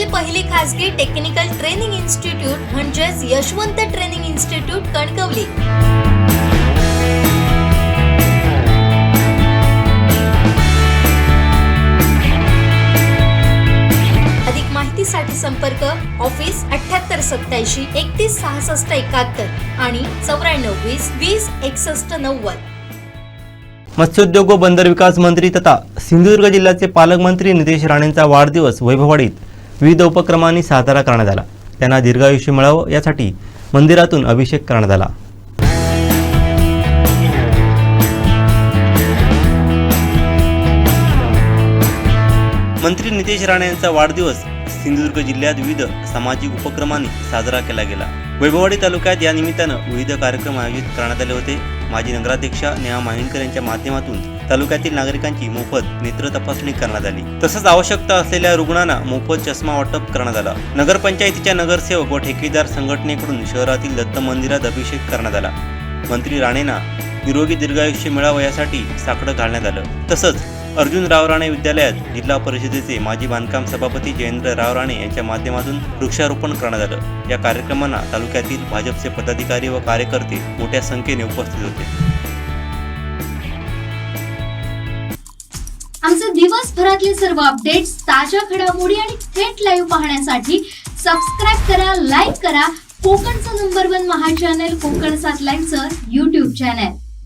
देशातील पहिली खासगी टेक्निकल ट्रेनिंग इन्स्टिट्यूट म्हणजेच यशवंत ट्रेनिंग इन्स्टिट्यूट कणकवली. अधिक माहितीसाठी संपर्क ऑफिस अठ्याहत्तर सत्याऐंशी एकतीस सहासष्ट एकाहत्तर आणि चौऱ्याण्णव वीस वीस एकसष्ट नव्वद. मत्स्योद्योग व बंदर विकास मंत्री तथा सिंधुदुर्ग जिल्ह्याचे पालकमंत्री नितेश राणेंचा वाढदिवस वैभववाडीत. विविध उपक्रमांनी साजरा करण्यात आला. त्यांना दीर्घायुष्य मिळावं यासाठी मंदिरातून अभिषेक करण्यात आला. मंत्री नितेश राणे यांचा वाढदिवस सिंधुदुर्ग जिल्ह्यात विविध सामाजिक उपक्रमांनी साजरा केला गेला. वैभववाडी तालुक्यात या निमित्तानं विविध कार्यक्रम आयोजित करण्यात आले होते. माजी नगराध्यक्षा नेहा माहिणकर यांच्या माध्यमातून तालुक्यातील नागरिकांची मोफत नेत्र तपासणी करण्यात आली. तसंच आवश्यकता असलेल्या रुग्णांना मोफत चष्मा वाटप करण्यात आला. नगरपंचायतीच्या नगरसेवक व ठेकेदार संघटनेकडून शहरातील दत्त मंदिरात अभिषेक करण्यात आला. मंत्री राणेंना निरोगी दीर्घायुष्य मिळावं यासाठी साकडं घालण्यात आलं. तसंच अर्जुन राव राणे विद्यालयात जिल्हा परिषदेचे माजी बांधकाम सभापती जयेंद्र राव राणे यांच्या माध्यमातून वृक्षारोपण करण्यात आलं. या कार्यक्रमांना तालुक्यातील भाजपचे पदाधिकारी व कार्यकर्ते मोठ्या संख्येने उपस्थित होते. आमचे दिवसभरातले सर्व अपडेट्स ताज्या घडामोडी आणि थेट लाईव्ह पाहण्यासाठी सबस्क्राईब करा लाईक करा. कोकणचं नंबर वन महा चॅनल कोकण सात लाईव्हचं युट्यूब चॅनल